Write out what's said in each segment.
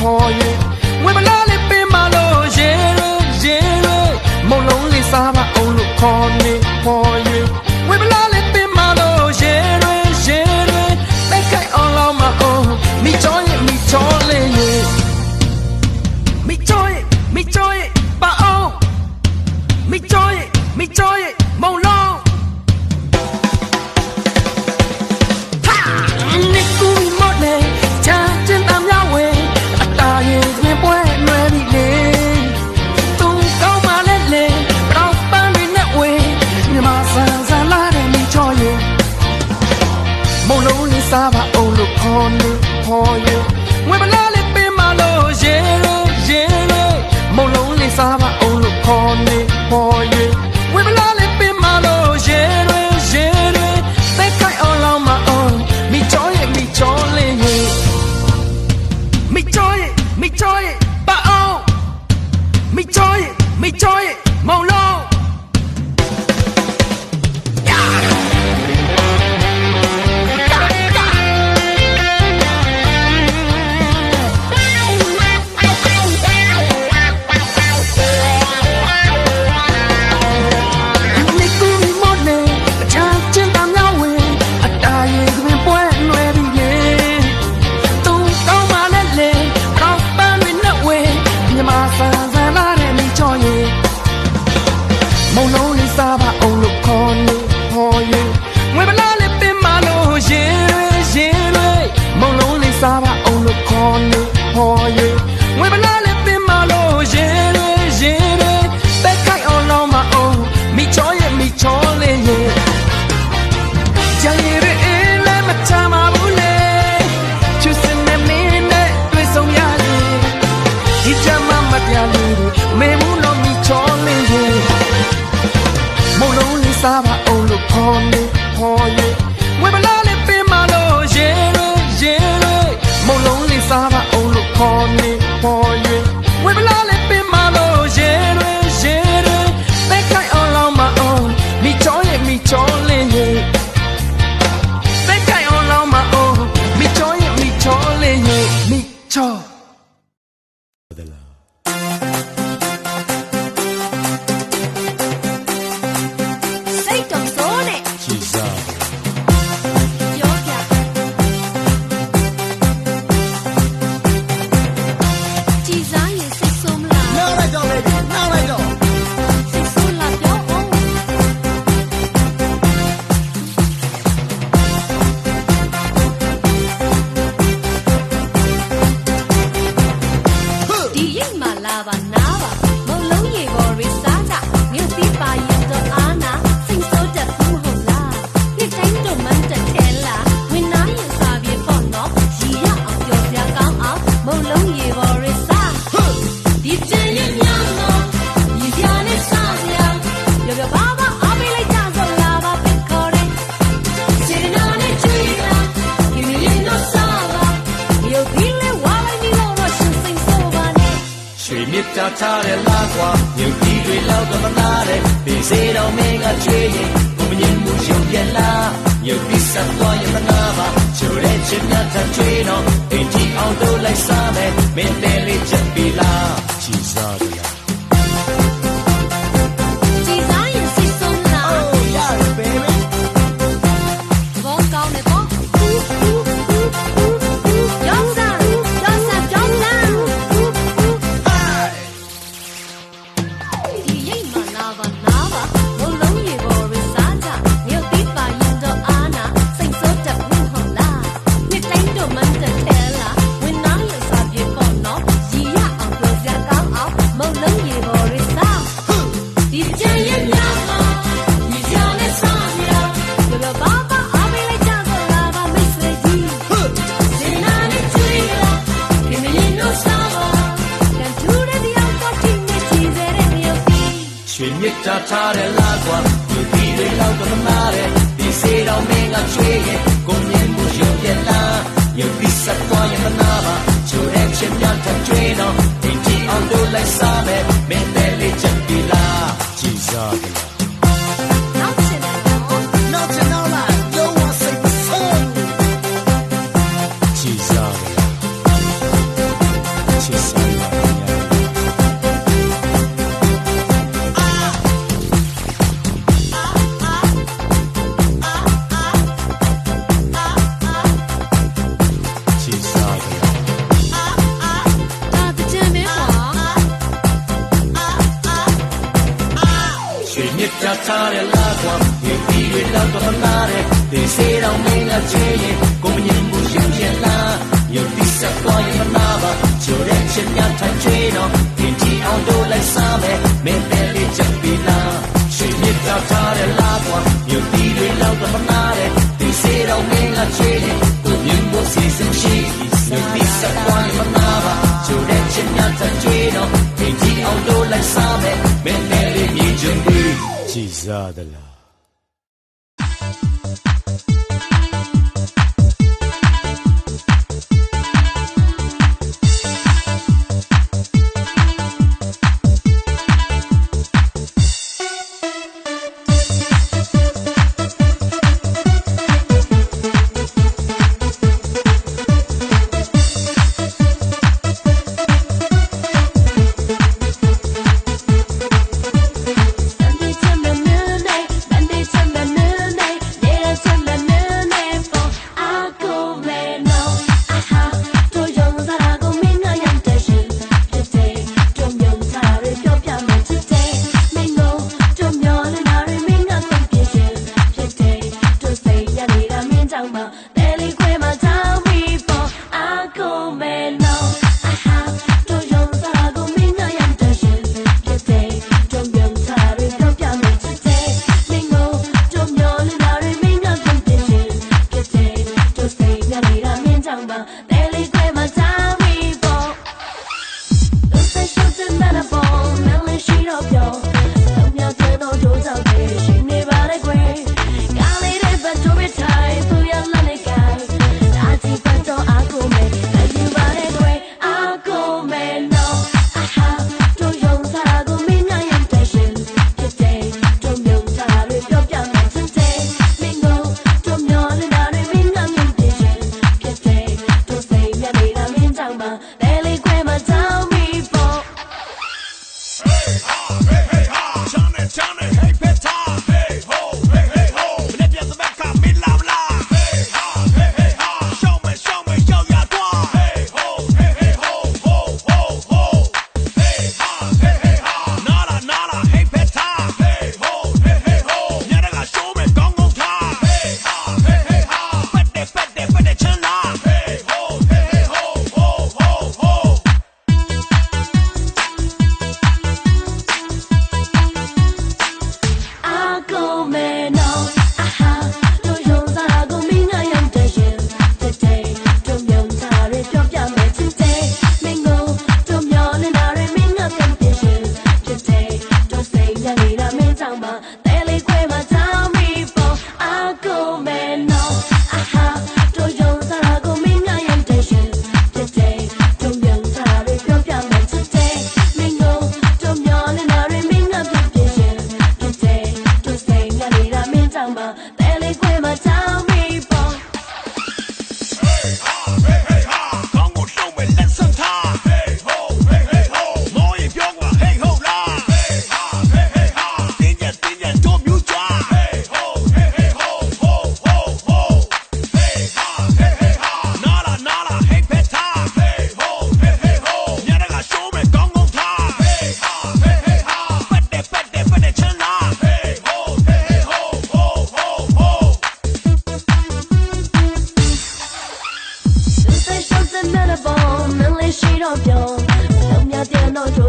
ဟော၍ဝေမလာလေးပင်မလို့ရေရေရေရေမုံလုံးလေးစားပါအောင်လို့ခေါ်နေဟော၍ဝေမလာလေးပင်မလို့ရေရေရေရေတိုက်ခိုက်အောင်လောက်မအောင်မိချောရင်မိချောလေးရေမိချောရင်မိချောရင်ပါအောင်မိချောရင်မိချောရင် ကြောက်ချတဲ့လာကွာယုံကြည်တွေလောက်တော့မနာတဲ့ဒီစေတော်မင်းကချွေးရင်ကိုမငြင်းမှုရုံပြလားယုံပြီးစံသွားရင်မနာပါချိုတဲ့ချစ်မြတ်ထချွေးတော့အင်ကြီးအောင်တို့လိုက်စားမယ်မင်းတဲလေးချက်ပြီလားချီစားရ တော်မာရဲဒီစေတော်မင်းကချွေးရဲ့ကိုမြင်မှုရုံပြလားယုတ်ပြီးဆက်သွားရင်မနာပါချိုတဲ့ချင်းများထကျွေးတော့ဒီကြည့်အောင်တို့လိုက်စားမယ်မင်းတယ်လေးချက်ပြီလားကြည်စားပြီလား တာထားတဲ့လာကွာဒီပြည်တွေတော့တော့မနာတဲ့ဒီစေတော့မင်းလားချေရင်ကိုမငြင်းဘူးရှင်ပြန်လားယုတ်တိဆက်သွားရင်မနာပါချိုတဲ့ချက်များထိုင်ချွေးတော့ဒီတီအောင်တို့လိုက်စားမယ်မင်းပဲလေးချက်ပြီးလားရှင်မြတ်တာထားတဲ့လာကွာယုတ်တိတွေတော့တော့မနာတဲ့ဒီစေတော့မင်းလားချေရင်ကိုမြင်ဖို့စီစဉ်ရှိယုတ်တိဆက်သွားရင်မနာပါချိုတဲ့ချက်များထိုင်ချွေးတော့ جزاد الله. samba Daily grey my time evil 都在数字慢的风，能力虚弱有 Johnny.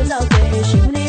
老到最幸福。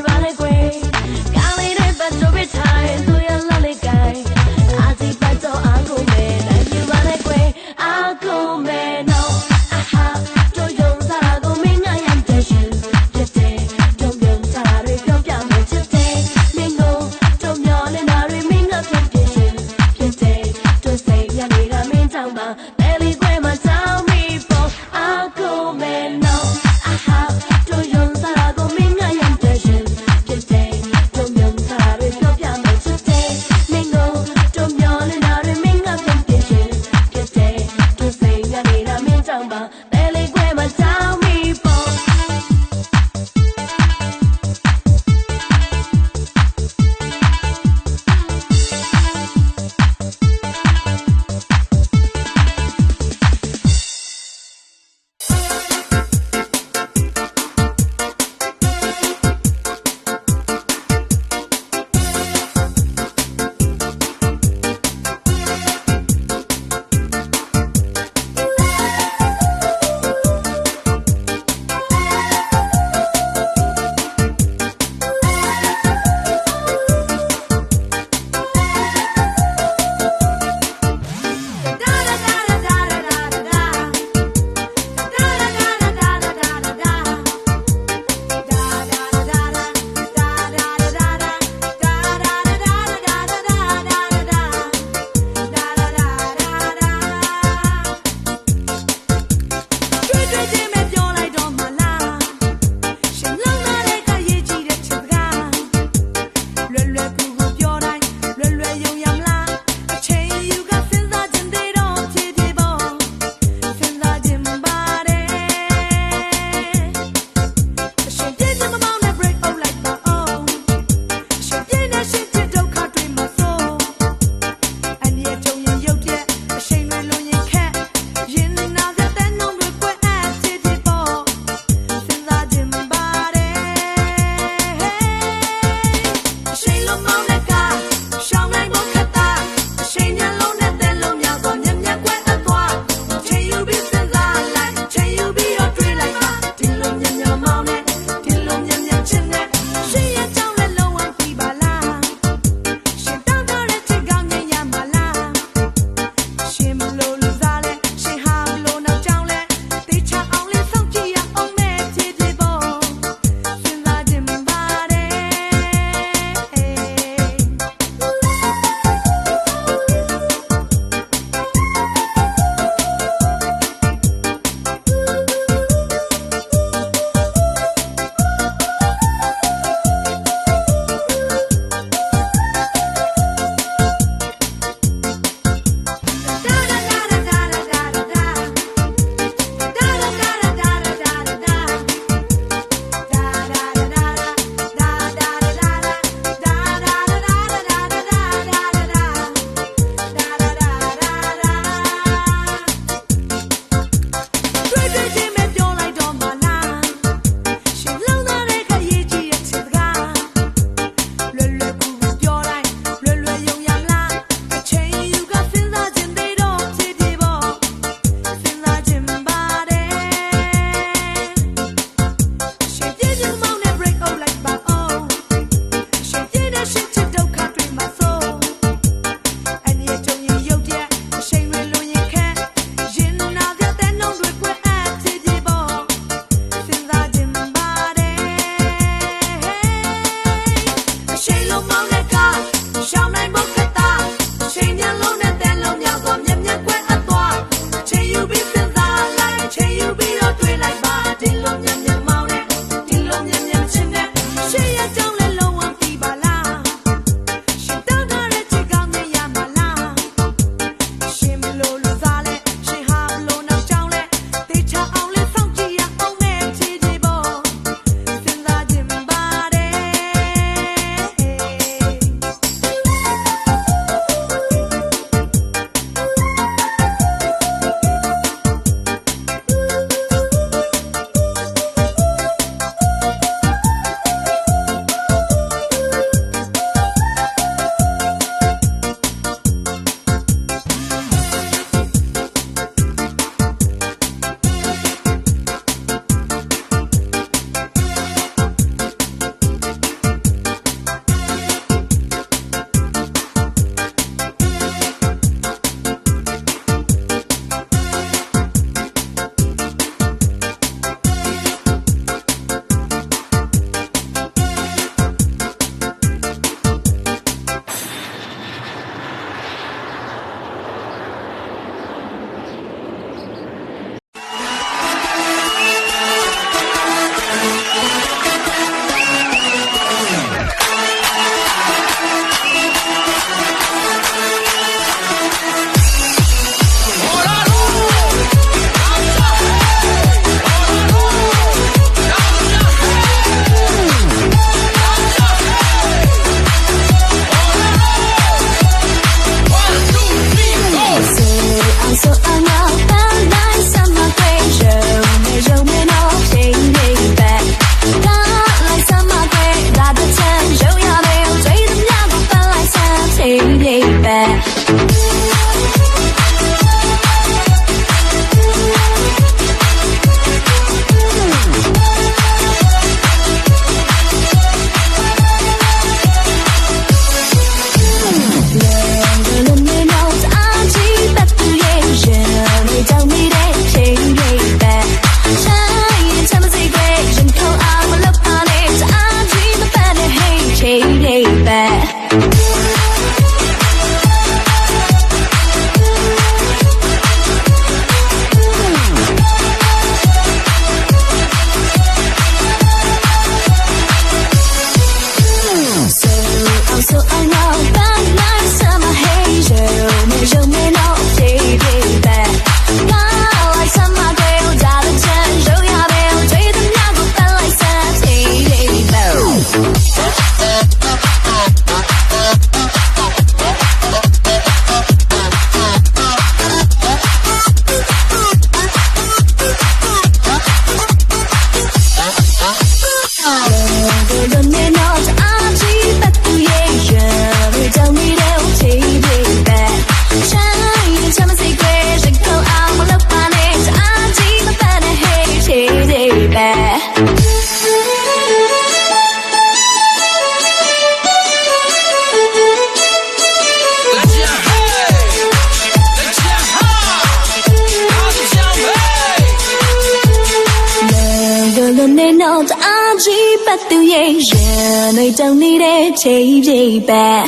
ပတ်သူရဲ့ရန်တွေတောင်းနေတဲ့ချိန်ပြိပတ်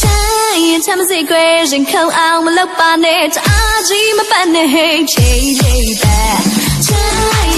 ဆိုင်ရင်ချမ်းစေကွယ်ရင်ခုံအောင်မလုပ်ပါနဲ့တအားကြီးမပတ်နဲ့ဟေးချိန်ပြိပတ်ဆိုင်